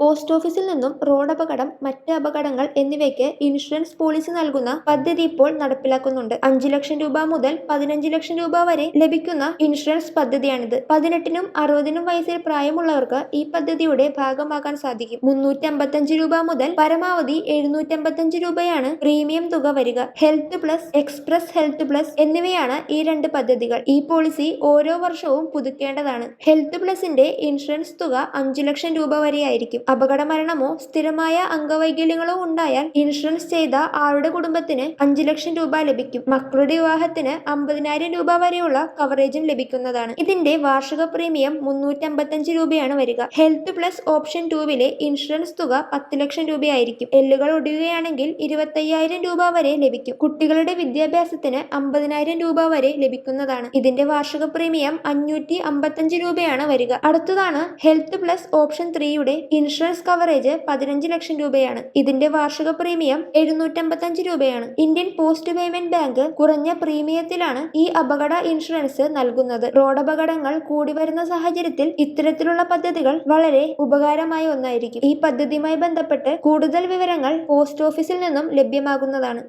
Post ഓഫീസിൽ നിന്നും road അപകടം മറ്റ് അപകടങ്ങൾ എന്നിവയ്ക്ക് ഇൻഷുറൻസ് പോളിസി നൽകുന്ന പദ്ധതി ഇപ്പോൾ നടപ്പിലാക്കുന്നുണ്ട്. അഞ്ചു ലക്ഷം രൂപ മുതൽ പതിനഞ്ച് ലക്ഷം രൂപ വരെ ലഭിക്കുന്ന ഇൻഷുറൻസ് പദ്ധതിയാണിത്. പതിനെട്ടിനും അറുപതിനും വയസ്സിൽ പ്രായമുള്ളവർക്ക് ഈ പദ്ധതിയുടെ ഭാഗമാകാൻ സാധിക്കും. മുന്നൂറ്റി അമ്പത്തഞ്ച് രൂപ മുതൽ പരമാവധി എഴുന്നൂറ്റി അമ്പത്തഞ്ച് രൂപയാണ് പ്രീമിയം തുക വരിക. Health plus express health plus എന്നിവയാണ് ഈ രണ്ട് പദ്ധതികൾ. ഈ പോളിസി ഓരോ വർഷവും പുതുക്കേണ്ടതാണ്. ഹെൽത്ത് പ്ലസിന്റെ ഇൻഷുറൻസ് തുക അഞ്ചു ലക്ഷം രൂപ വരെയായിരിക്കും അപകട മരണമോ സ്ഥിരമായ അംഗവൈകല്യങ്ങളോ ഉണ്ടായാൽ ഇൻഷുറൻസ് ചെയ്ത ആളുടെ കുടുംബത്തിന് അഞ്ചു ലക്ഷം രൂപ ലഭിക്കും. മക്കളുടെ വിവാഹത്തിന് അമ്പതിനായിരം രൂപ വരെയുള്ള കവറേജും ലഭിക്കുന്നതാണ്. ഇതിന്റെ വാർഷിക പ്രീമിയം മുന്നൂറ്റി അമ്പത്തഞ്ച് രൂപയാണ് വരിക. ഹെൽത്ത് പ്ലസ് ഓപ്ഷൻ ടൂവിലെ ഇൻഷുറൻസ് തുക പത്ത് ലക്ഷം രൂപയായിരിക്കും. എല്ലുകൾ ഒടിയുകയാണെങ്കിൽ ഇരുപത്തയ്യായിരം രൂപ വരെ ലഭിക്കും. കുട്ടികളുടെ വിദ്യാഭ്യാസത്തിന് അമ്പതിനായിരം രൂപ വരെ ലഭിക്കുന്നതാണ്. ഇതിന്റെ വാർഷിക പ്രീമിയം അഞ്ഞൂറ്റി അമ്പത്തഞ്ച് രൂപയാണ് വരിക. അടുത്തതാണ് ഹെൽത്ത് പ്ലസ് ഓപ്ഷൻ ത്രീയുടെ ഇൻഷുറൻസ് കവറേജ് പതിനഞ്ച് ലക്ഷം രൂപയാണ്. ഇതിന്റെ വാർഷിക പ്രീമിയം എഴുന്നൂറ്റമ്പത്തഞ്ച് രൂപയാണ്. ഇന്ത്യൻ പോസ്റ്റ് പേയ്മെന്റ് ബാങ്ക് കുറഞ്ഞ പ്രീമിയത്തിലാണ് ഈ അപകട ഇൻഷുറൻസ് നൽകുന്നത്. റോഡപകടങ്ങൾ കൂടി വരുന്ന സാഹചര്യത്തിൽ ഇത്തരത്തിലുള്ള പദ്ധതികൾ വളരെ ഉപകാരമായ ഒന്നായിരിക്കും. ഈ പദ്ധതിയുമായി ബന്ധപ്പെട്ട് കൂടുതൽ വിവരങ്ങൾ പോസ്റ്റ് ഓഫീസിൽ നിന്നും ലഭ്യമാകുന്നതാണ്.